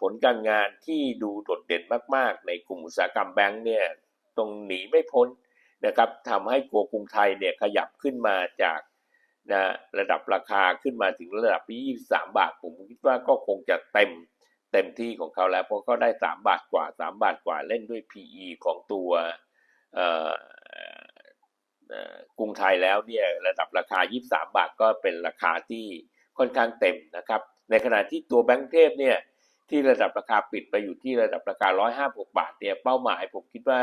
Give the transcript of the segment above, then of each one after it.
ผลการงานที่ดูโดดเด่นมาก ๆ ในกลุ่มอุตสาหกรรมแบงก์เนี่ยตรงหนีไม่พ้นนะครับทำให้กัวกรุงไทยเนี่ยขยับขึ้นมาจากนะระดับราคาขึ้นมาถึงระดับที่23 บาท ผมคิดว่าก็คงจะเต็มเต็มที่ของเขาแล้วเพราะเขาได้ 3 บาทกว่า 3 บาทกว่าเล่นด้วย PE ของตัวกรุงไทยแล้วเนี่ยระดับราคา 23 บาทก็เป็นราคาที่ค่อนข้างเต็มนะครับ ในขณะที่ตัวแบงก์เทพเนี่ย ที่ระดับราคาปิดไปอยู่ที่ระดับราคา 156 บาทเนี่ยเป้าหมายผมคิดว่า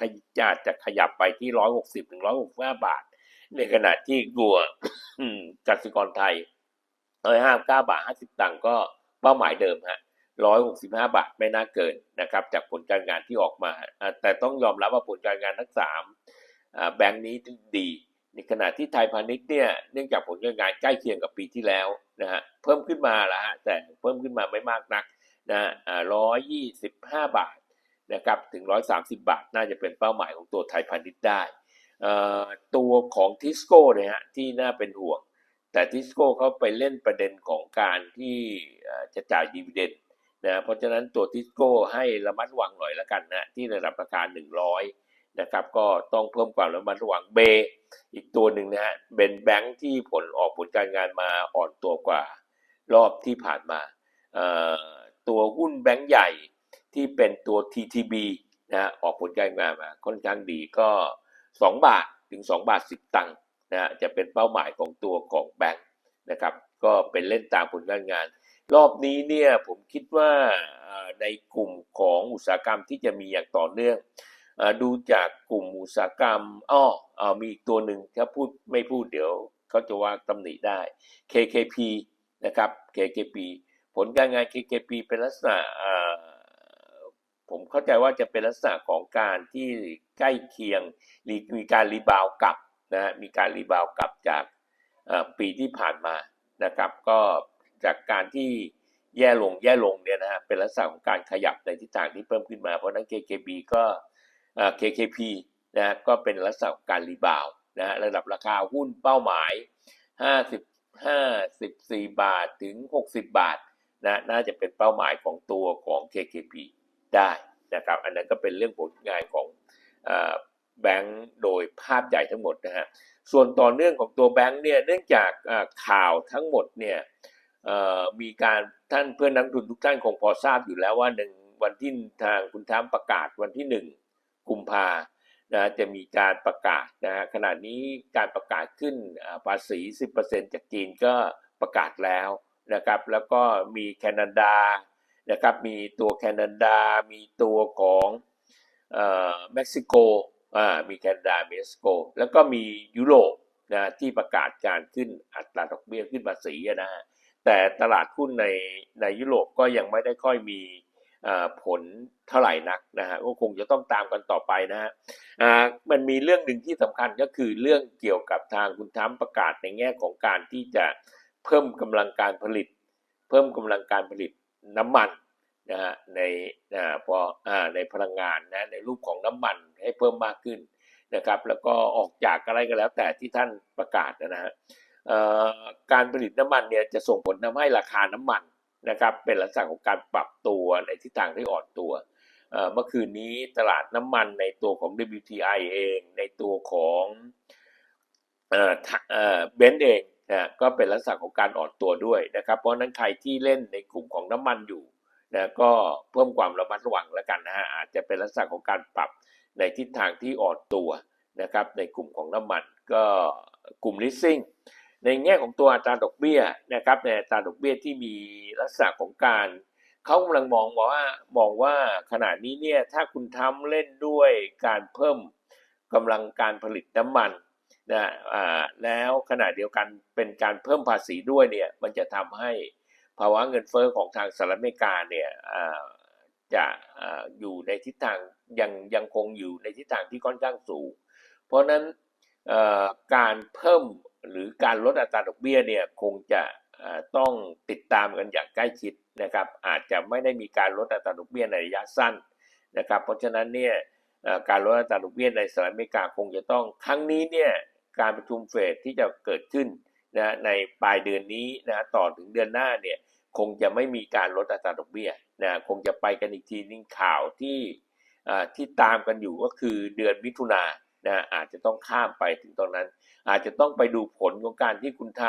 ขยับจะขยับไปที่ 160ถึง165 บาท ในขณะที่ตัวกสิกรไทย 159 บาท 50 ตังค์ก็เป้าหมายเดิมฮะ165 บาทไม่น่าเกินนะครับ จากผลการงานที่ออกมา แต่ต้องยอมรับว่าผลการงานทั้ง 3 แบงค์นี้ดี ในขณะที่ไทยพาณิชย์เนี่ยเนื่องจากผลการงานใกล้เคียงกับปีที่แล้วนะฮะเพิ่มขึ้นมาล้วฮะแต่เพิ่มขึ้นมาไม่มากนักนะร้อยยี่สิบห้าบาทนะครับถึงร้อยสามสิบาทน่าจะเป็นเป้าหมายของตัวไทยพาณิชย์ได้ตัวของทิสโก้เนี่ยฮะที่น่าเป็นห่วง แต่ทิสโก้เขาไปเล่นประเด็นของการที่จะจ่ายดีเวเดนนะเพราะฉะนั้นตัวทิสโก้ให้ระมัดระวังหน่อยละกันนะที่ระดับราคา100 นะครับ ก็ต้องเพิ่มความระมัดระวังเบ อีกตัวหนึ่งนะฮะเป็นแบงค์ที่ผลออกผลการงานมาอ่อนตัวกว่ารอบที่ผ่านมา ตัวหุ้นแบงค์ใหญ่ที่เป็นตัว TTB นะออกผลการงานมาค่อนข้างดีก็ 2 บาทถึง 2 บาท 10 ตังค์นะจะเป็นเป้าหมายของตัวของแบงค์นะครับก็เป็นเล่นตามผลการงาน รอบนี้เนี่ยผมคิดว่าในกลุ่มของอุตสาหกรรมที่จะมีอย่างต่อเนื่อง ดูจากกลุ่มอุตสาหกรรมอ้อมีอีกตัวหนึ่งถ้าพูดไม่พูดเดี๋ยวเขาจะว่าตำหนิได้ KKP นะครับ KKP ผลการงาน KKP เป็นลักษณะผมเข้าใจว่าจะเป็นลักษณะของการที่ใกล้เคียงมีการรีบาวกลับนะมีการรีบาวกลับจากปีที่ผ่านมานะครับ ก็จากการที่แย่ลงแย่ลงเนี่ยนะฮะเป็นลักษณะของการขยับในทิศทางที่เพิ่มขึ้นมา เพราะนั้น KKB ก็ KKP นะก็เป็นลักษณะของการรีบาวนะระดับราคาหุ้นเป้าหมาย 50 54 บาทถึง 60 บาทนะน่าจะเป็นเป้าหมายของตัวของ KKP ได้นะครับ อันนั้นก็เป็นเรื่องผลงานของแบงก์โดยภาพใหญ่ทั้งหมดนะฮะส่วนต่อเนื่องของตัวแบงก์เนี่ยเนื่องจากข่าวทั้งหมดเนี่ยมีการท่านเพื่อนนักทุนทุกท่านคงพอทราบอยู่แล้วว่าหนึ่งวันที่ทางคุณท้ามประกาศวันที่หนึ่ง กุมภานะจะมีการประกาศนะฮะขณะนี้การประกาศขึ้นภาษี 10%จากจีนก็ประกาศแล้วนะครับ แล้วก็มีแคนาดานะครับ มีตัวแคนาดา มีตัวของเม็กซิโกอ่ามีแคนาดาเม็กซิโก แล้วก็มียุโรปนะที่ประกาศการขึ้นอัตราดอกเบี้ยขึ้นภาษีนะฮะแต่ตลาดหุ้นในในยุโรปก็ยังไม่ได้ค่อยมี ผลเท่าไหร่นักนะฮะก็คงจะต้องตามกันต่อไปนะฮะมันมีเรื่องหนึ่งที่สำคัญก็คือเรื่องเกี่ยวกับทางคุณทั้มประกาศในแง่ของการที่จะเพิ่มกำลังการผลิต เพิ่มกำลังการผลิตน้ำมันนะฮะในนะพออ่าในพลังงานนะในรูปของน้ำมันให้เพิ่มมากขึ้นนะครับ แล้วก็ออกจากอะไรก็แล้วแต่ที่ท่านประกาศนะฮะการผลิตน้ำมันเนี่ยจะส่งผลทำให้ราคาน้ำมัน นะครับเป็นลักษณะของการปรับตัวในทิศทางที่อ่อนตัว เมื่อคืนนี้ตลาดน้ำมันในตัวของ WTI เองในตัวของเบนซ์เองนะก็เป็นลักษณะของการอ่อนตัวด้วยนะครับ เพราะนั้นใครที่เล่นในกลุ่มของน้ำมันอยู่นะก็เพิ่มความระมัดระวังแล้วกันนะฮะอาจจะเป็นลักษณะของการปรับในทิศทางที่อ่อนตัวนะครับในกลุ่มของน้ำมันก็กลุ่มลิสซิ่ง ในแง่ของตัวอัตราดอกเบี้ยนะครับในอัตราดอกเบี้ยที่มีลักษณะของการเขากำลังมองว่ามองว่าขณะนี้เนี่ยถ้าคุณทำเล่นด้วยการเพิ่มกำลังการผลิตน้ำมันนะอ่าแล้วขณะเดียวกันเป็นการเพิ่มภาษีด้วยเนี่ยมันจะทำให้ภาวะเงินเฟอ้อของทางสหรัฐอเมริกาเนี่ยจะอยู่ในทิศทางยังยังคงอยู่ในทิศทางที่ค่อนข้างสูง เพราะนั้นการเพิ่ม หรือการลดอัตราดอกเบี้ยเนี่ยคงจะต้องติดตามกันอย่างใกล้ชิดนะครับอาจจะไม่ได้มีการลดอัตราดอกเบี้ยในระยะสั้นนะครับเพราะฉะนั้นเนี่ยการลดอัตราดอกเบี้ยในสหรัฐอเมริกาคงจะต้องครั้งนี้เนี่ยการประชุมเฟดที่จะเกิดขึ้นนะในปลายเดือนนี้นะต่อถึงเดือนหน้าเนี่ยคงจะไม่มีการลดอัตราดอกเบี้ยนะคงจะไปกันอีกทีนึงข่าวที่ที่ตามกันอยู่ก็คือเดือนมิถุนานะอาจจะต้องข้ามไปถึงตอนนั้น อาจจะต้องไปดูผลของการที่คุณท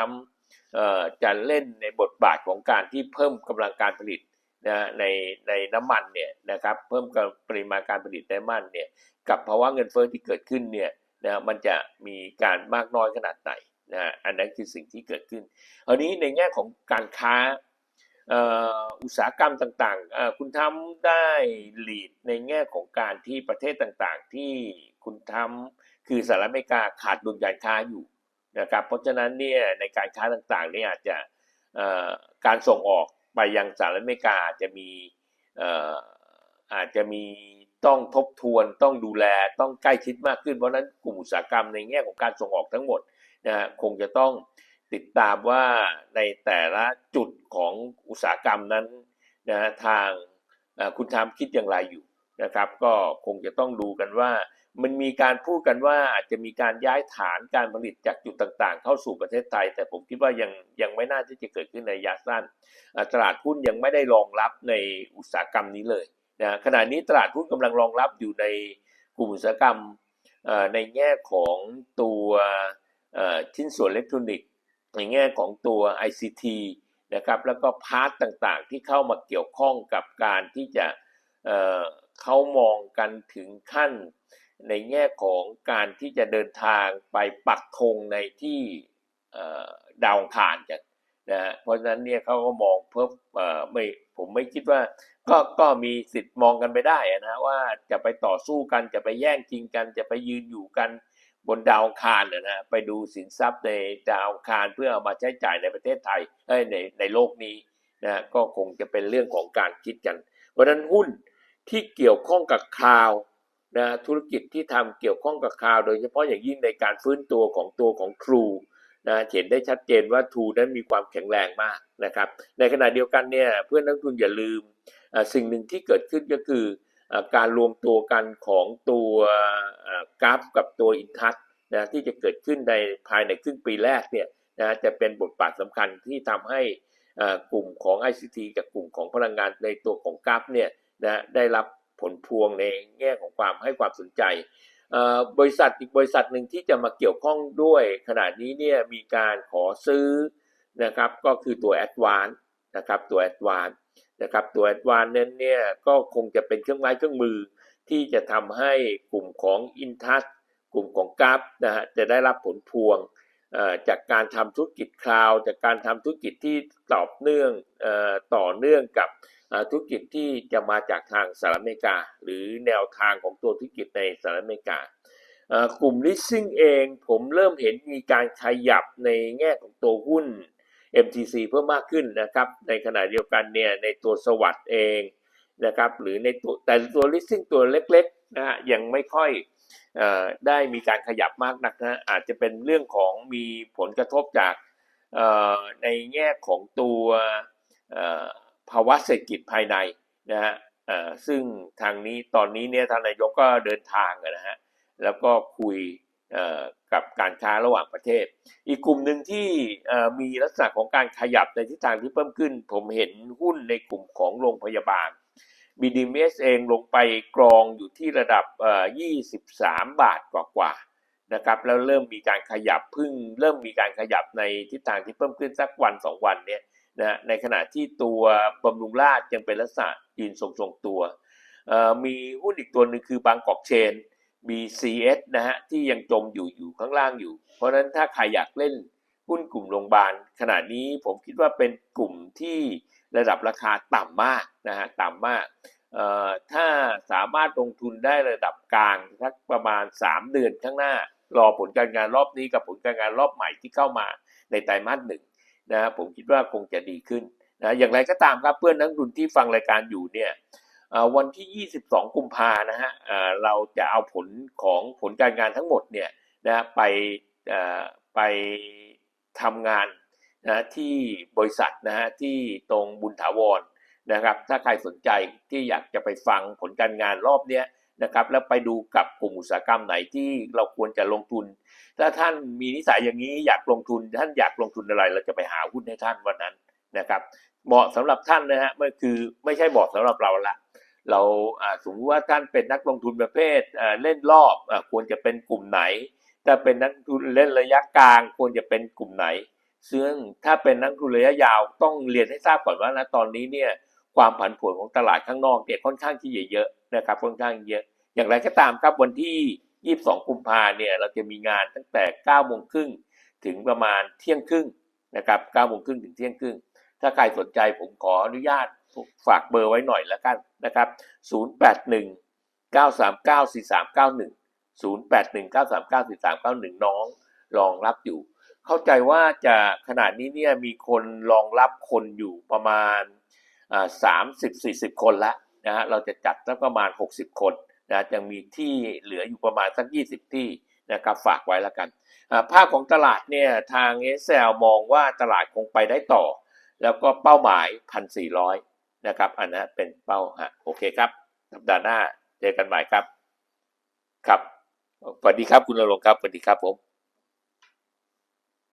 ำจะเล่นในบทบาทของการที่เพิ่มกำลังการผลิตนะในในน้ำมันเนี่ยนะครับเพิ่มปริมาณการผลิตน้ำมันเนี่ยกับภาวะเงินเฟ้อที่เกิดขึ้นเนี่ยนะมันจะมีการมากน้อยขนาดไหนนะอันนั้นคือสิ่งที่เกิดขึ้นคราวนี้ในแง่ของการค้าอุตสาหกรรมต่างๆ คุณทำได้ลีดในแง่ของการที่ประเทศต่างๆ ที่คุณทำ คือสหรัฐอเมริกาขาดดุลการค้าอยู่นะครับเพราะฉะนั้นเนี่ยในการค้าต่างๆเนี่ยอาจจะการส่งออกไปยังสหรัฐอเมริกาอาจะมีอาจจะมีต้องทบทวนต้องดูแลต้องใกล้ชิดมากขึ้นเพราะนั้นกลุ่มอุตสาหกรรมในแง่ของการส่งออกทั้งหมดนะฮะคงจะต้องติดตามว่าในแต่ละจุดของอุตสาหกรรมนั้นนะทางคุณทามคิดอย่างไรอยู่ นะครับ ก็คงจะต้องดูกันว่า มันมีการพูดกันว่าอาจจะมีการย้ายฐานการผลิตจากจุดต่างๆ เข้าสู่ประเทศไทย แต่ผมคิดว่ายังยังไม่น่าที่จะเกิดขึ้นในระยะสั้นตลาดหุ้นยังไม่ได้รองรับในอุตสาหกรรมนี้เลยนะขณะนี้ตลาดหุ้นกำลังรองรับอยู่ในกลุ่มอุตสาหกรรมในแง่ของตัวชิ้นส่วนอิเล็กทรอนิกส์ในแง่ของตัว ICT นะครับแล้วก็พาร์ตต่างๆ ที่เข้ามาเกี่ยวข้องกับการที่จะ เขามองกันถึงขั้นในแง่ของการที่จะเดินทางไปปักธงในที่ดาวคารกันนะฮะเพราะฉะนั้นเนี่ยเขาก็มองเพิ่มเออไม่ผมไม่คิดว่าก็ก็มีสิทธิ์มองกันไปได้อะนะว่าจะไปต่อสู้กันจะไปแย่งชิงกันจะไปยืนอยู่กันบนดาวคารนะนะไปดูสินทรัพย์ในดาวคารเพื่อเอามาใช้จ่ายในประเทศไทยเอ้ยในในโลกนี้นะก็คงจะเป็นเรื่องของการคิดกัน เพราะฉะนั้นหุ้น ที่เกี่ยวข้องกับคลาวนะธุรกิจที่ทำเกี่ยวข้องกับคลาว โดยเฉพาะอย่างยิ่งในการฟื้นตัวของตัวของทรูนะเห็นได้ชัดเจนว่าทรูนั้นมีความแข็งแรงมากนะครับ ในขณะเดียวกันเนี่ยเพื่อนนักทุนอย่าลืมสิ่งหนึ่งที่เกิดขึ้นก็คือการรวมตัวกันของตัวกราฟกับตัวอินทัชนะที่จะเกิดขึ้นในภายในครึ่งปีแรกเนี่ยนะจะเป็นบทบาทสำคัญที่ทำให้กลุ่มของ ICT กับกลุ่มของพลังงานในตัวของกราฟเนี่ย นะได้รับผลพวงในแง่ของความให้ความสนใจ บริษัทอีกบริษัทหนึ่งที่จะมาเกี่ยวข้องด้วยขณะนี้เนี่ยมีการขอซื้อนะครับก็คือตัว a d v a n c e นะครับตัว a d v a n c e นะครับตัว a d v a n c e นั้นเนี่ยก็คงจะเป็นเครื่องไม้เครื่องมือที่จะทำให้กลุ่มของ Intouch กลุ่มของกราฟนะฮะจะได้รับผลพวงจากการทำธุรกิจคลาวจากการทำธุรกิจที่ตอบเนื่องอต่อเนื่องกับ ธุรกิจที่จะมาจากทางสหรัฐอเมริกา หรือแนวทางของตัวธุรกิจในสหรัฐอเมริกากลุ่ม leasing เองผมเริ่มเห็นมีการขยับในแง่ของตัวหุ้น MTC เพิ่มมากขึ้นนะครับในขณะเดียวกันเนี่ยในตัวสวัสด์เองนะครับหรือในตัวแต่ตัว leasing ตัวเล็กๆนะฮะยังไม่ค่อยอได้มีการขยับมากนักนะอาจจะเป็นเรื่องของมีผลกระทบจากในแง่ของตัว ภาวะเศรษฐกิจภายในนะฮะซึ่งทางนี้ตอนนี้เนี่ยทางนายกก็เดินทางนะฮะแล้วก็คุยกับการค้าระหว่างประเทศ อีกกลุ่มหนึ่งที่มีลักษณะของการขยับในทิศทางที่เพิ่มขึ้น ผมเห็นหุ้นในกลุ่มของโรงพยาบาล BDMs เองลงไปกรองอยู่ที่ระดับ 23 บาทกว่าๆนะครับแล้วเริ่มมีการขยับพึ่งเริ่มมีการขยับในทิศทางที่เพิ่มขึ้นสักวันสองวันเนี่ย นะในขณะที่ตัวบำรุงราชยังเป็นลักษณะยืนทรงๆตัว มีหุ้นอีกตัวหนึ่งคือบางกอกเชน BCS นะฮะที่ยังจมอยู่อยู่ข้างล่างอยู่ เพราะนั้นถ้าใครอยากเล่นหุ้นกลุ่มโรงพยาบาลขณะนี้ผมคิดว่าเป็นกลุ่มที่ระดับราคาต่ำมากนะฮะต่ำมากถ้าสามารถลงทุนได้ระดับกลางสักประมาณ 3 เดือนข้างหน้ารอผลการงานรอบนี้กับผลการงานรอบใหม่ที่เข้ามาในไตรมาสหนึ่ง นะผมคิดว่าคงจะดีขึ้นนะอย่างไรก็ตามครับเพื่อนนักลงทุนที่ฟังรายการอยู่เนี่ยวันที่ 22 กุมภานะฮะเราจะเอาผลของผลการงานทั้งหมดเนี่ยนะไปไปทำงานนะที่บริษัทนะฮะที่ตรงบุญถาวรนะครับ ถ้าใครสนใจที่อยากจะไปฟังผลการงานรอบเนี้ย นะครับ แล้วไปดูกับกลุ่มอุตสาหกรรมไหนที่เราควรจะลงทุน ถ้าท่านมีนิสัยอย่างนี้อยากลงทุน ท่านอยากลงทุนอะไร เราจะไปหาหุ้นให้ท่านวันนั้นนะครับ เหมาะสำหรับท่านนะฮะมันคือไม่ใช่เหมาะสำหรับเราละเราสมมติว่าท่านเป็นนักลงทุนประเภทเล่นรอบอควรจะเป็นกลุ่มไหน ถ้าเป็นนักลงทุนเล่นระยะกลาง ควรจะเป็นกลุ่มไหน ซึ่งถ้าเป็นนักลงทุนระยะยาวต้องเรียนให้ทราบก่อนว่าณตอนนี้เนี่ย ความผันผวนของตลาดข้างนอกเนี่ยค่อนข้างที่จะเยอะนะครับค่อนข้างเยอะ อย่างไรก็ตามครับวันที่ 22 กุมภาเนี่ยเราจะมีงานตั้งแต่9โมงครึ่งถึงประมาณเที่ยงครึ่งนะครับ9โมงครึ่งถึงเที่ยงครึ่ง ถ้าใครสนใจผมขออนุญาตฝากเบอร์ไว้หน่อยแล้วกันนะครับ 081 939 4391 081 939 4391 น้องรองรับอยู่ เข้าใจว่าจะขนาดนี้เนี่ยมีคนรองรับคนอยู่ประมาณ สามสิบสี่สิบคนละนะฮะเราจะจัดสักประมาณหกสิบคนนะยังมีที่เหลืออยู่ประมาณสักยี่สิบที่นะครับฝากไว้แล้วกันอ่าภาพของตลาดเนี่ยทางเอสลมองว่าตลาดคงไปได้ต่อ แล้วก็เป้าหมายพันสี่ร้อยนะครับ อันนั้นเป็นเป้าฮะโอเคครับสัปดาห์หน้าเจอกันใหม่ครับ ครับสวัสดีครับคุณนรงครับสวัสดีครับผม